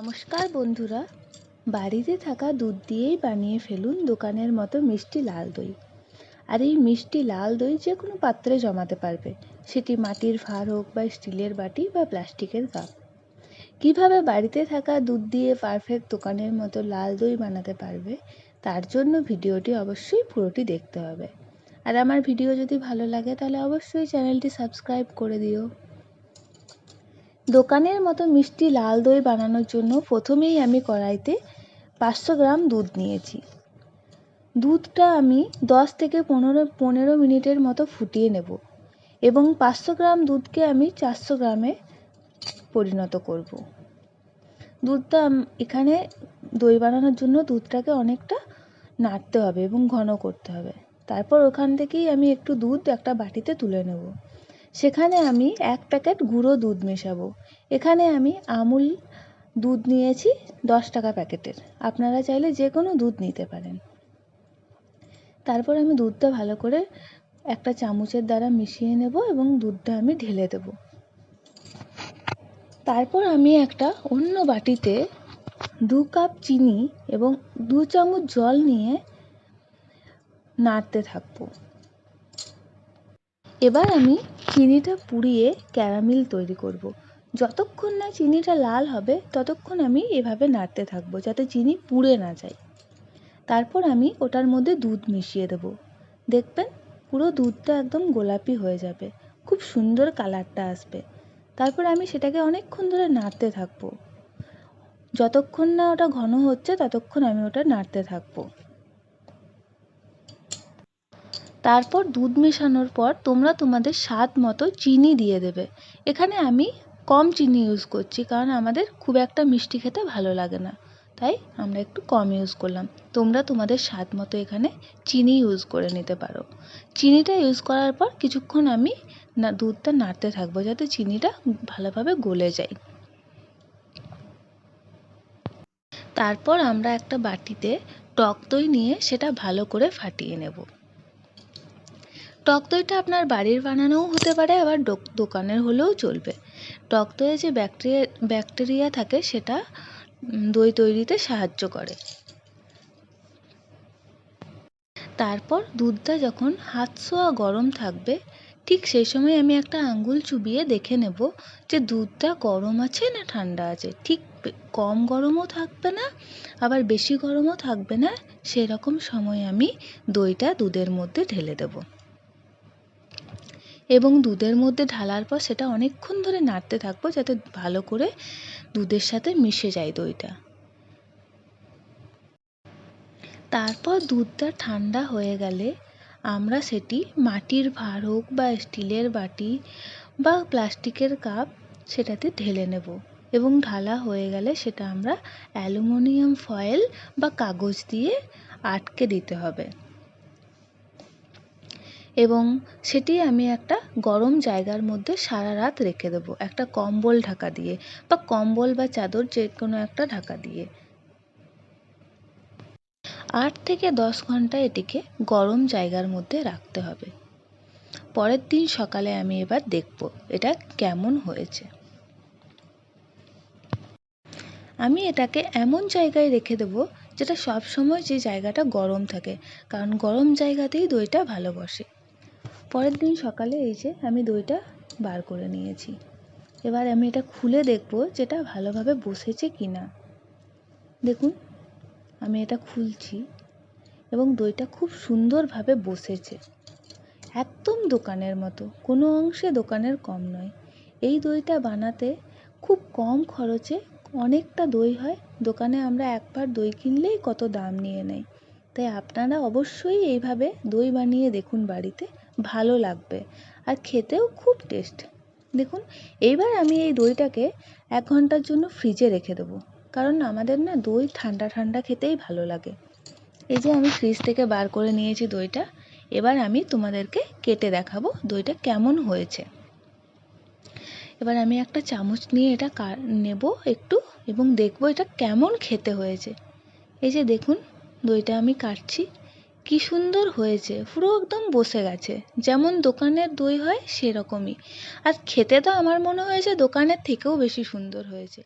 নমস্কার বন্ধুরা। বাড়িতে থাকা দুধ দিয়েই বানিয়ে ফেলুন দোকানের মতো মিষ্টি লাল দই। আর এই মিষ্টি লাল দই যে কোনো পাত্রে জমাতে পারবে। সেটি মাটির ভাঁড় হোক বা স্টিলের বাটি বা প্লাস্টিকের কাপ। কীভাবে বাড়িতে থাকা দুধ দিয়ে পারফেক্ট দোকানের মতো লাল দই বানাতে পারবে, তার জন্য ভিডিওটি অবশ্যই পুরোটি দেখতে হবে। আর আমার ভিডিও যদি ভালো লাগে তাহলে অবশ্যই চ্যানেলটি সাবস্ক্রাইব করে দিও। দোকানের মতো মিষ্টি লাল দই বানানোর জন্য প্রথমেই আমি কড়াইতে পাঁচশো গ্রাম দুধ নিয়েছি। দুধটা আমি দশ থেকে পনেরো পনেরো মিনিটের মতো ফুটিয়ে নেব এবং পাঁচশো গ্রাম দুধকে আমি চারশো গ্রামে পরিণত করব। দুধটা এখানে দই বানানোর জন্য দুধটাকে অনেকটা নাড়তে হবে এবং ঘন করতে হবে। তারপর ওখান থেকেই আমি একটু দুধ একটা বাটিতে তুলে নেব। সেখানে আমি এক প্যাকেট গুঁড়ো দুধ মেশাবো। এখানে আমি আমুল দুধ নিয়েছি দশ টাকা প্যাকেটের। আপনারা চাইলে যে কোনো দুধ নিতে পারেন। তারপর আমি দুধটা ভালো করে একটা চামচের দ্বারা মিশিয়ে নেব এবং দুধটা আমি ঢেলে দেব। তারপর আমি একটা অন্য বাটিতে দু কাপ চিনি এবং দু চামচ জল নিয়ে নাড়তে থাকব। এবার আমি চিনিটা পুড়িয়ে ক্যারামেল তৈরি করব। যতক্ষণ না চিনিটা লাল হবে, ততক্ষণ আমি এভাবে নাড়তে থাকব যাতে চিনি পুড়ে না যায়। তারপর আমি ওটার মধ্যে দুধ মিশিয়ে দেব। দেখবেন পুরো দুধটা একদম গোলাপি হয়ে যাবে। খুব সুন্দর কালারটা আসবে। তারপর আমি সেটাকে অনেকক্ষণ ধরে নাড়তে থাকব। যতক্ষণ না ওটা ঘন হচ্ছে, ততক্ষণ আমি ওটা নাড়তে থাকব। তারপর দুধ মেশানোর পর তোমরা তোমাদের স্বাদ মতো চিনি দিয়ে দেবে। এখানে আমি কম চিনি ইউজ করছি কারণ আমাদের খুব একটা মিষ্টি খেতে ভালো লাগে না। তাই আমরা একটু কম ইউজ করলাম। তোমরা তোমাদের স্বাদ মতো এখানে চিনি ইউজ করে নিতে পারো। চিনিটা ইউজ করার পর কিছুক্ষণ আমি না, দুধটা নাড়তে থাকব যাতে চিনিটা ভালোভাবে গলে যায়। তারপর আমরা একটা বাটিতে টক দই নিয়ে সেটা ভালো করে ফাটিয়ে নেব। টক দইটা আপনার বাড়ির বানানোও হতে পারে, আবার দোকানের হলেও চলবে। টক দইয়ে যে ব্যাকটেরিয়া ব্যাকটেরিয়া থাকে, সেটা দই তৈরিতে সাহায্য করে। তারপর দুধটা যখন হাত ছোঁয়া গরম থাকবে, ঠিক সেই সময় আমি একটা আঙ্গুল চুবিয়ে দেখে নেব যে দুধটা গরম আছে না ঠান্ডা আছে। ঠিক কম গরমও থাকবে না, আবার বেশি গরমও থাকবে না, সেরকম সময় আমি দইটা দুধের মধ্যে ঢেলে দেবো। এবং দুধের মধ্যে ঢালার পর সেটা অনেকক্ষণ ধরে নাড়তে থাকব যাতে ভালো করে দুধের সাথে মিশে যায় দইটা। তারপর দুধটা ঠান্ডা হয়ে গেলে আমরা সেটি মাটির ভাঁড় হোক বা স্টিলের বাটি বা প্লাস্টিকের কাপ সেটাতে ঢেলে নেব এবং ঢালা হয়ে গেলে সেটা আমরা অ্যালুমিনিয়াম ফয়েল বা কাগজ দিয়ে আটকে দিতে হবে। এবং সেটি আমি একটা গরম জায়গার মধ্যে সারা রাত রেখে দেবো, একটা কম্বল ঢাকা দিয়ে বা কম্বল বা চাদর যে কোনো একটা ঢাকা দিয়ে। আট থেকে দশ ঘণ্টা এটিকে গরম জায়গার মধ্যে রাখতে হবে। পরের দিন সকালে আমি এবার দেখব এটা কেমন হয়েছে। আমি এটাকে এমন জায়গায় রেখে দেবো যেটা সব সময় যে জায়গাটা গরম থাকে, কারণ গরম জায়গাতেই দইটা ভালো বসে। পরের দিন সকালে এই যে আমি দইটা বার করে নিয়েছি। এবার আমি এটা খুলে দেখব যেটা ভালোভাবে বসেছে কি না দেখুন, আমি এটা খুলছি এবং দইটা খুব সুন্দরভাবে বসেছে। একদম দোকানের মতো, কোনো অংশে দোকানের কম নয়। এই দইটা বানাতে খুব কম খরচে অনেকটা দই হয়। দোকানে আমরা একবার দই কিনলেই কত দাম নিয়ে নেয় তাই আপনারা অবশ্যই এইভাবে দই বানিয়ে দেখুন বাড়িতে, ভালো লাগবে। আর খেতেও খুব টেস্ট দেখুন, এইবার আমি এই দইটাকে এক ঘণ্টার জন্য ফ্রিজে রেখে দেবো। কারণ আমাদের না দই ঠান্ডা ঠান্ডা খেতেই ভালো লাগে। এই যে আমি ফ্রিজ থেকে বার করে নিয়েছি দইটা, এবার আমি তোমাদেরকে কেটে দেখাবো দইটা কেমন হয়েছে। এবার আমি একটা চামচ নিয়ে এটা নেব একটু এবং দেখব এটা কেমন খেতে হয়েছে। এই যে দেখুন দইটা আমি কাটছি। কি সুন্দর হয়েছে, পুরো একদম বসে গেছে। যেমন দোকানের দই হয় সেরকমই। আর খেতে তো আমার মনে হয়েছে দোকানের থেকেও বেশি সুন্দর হয়েছে।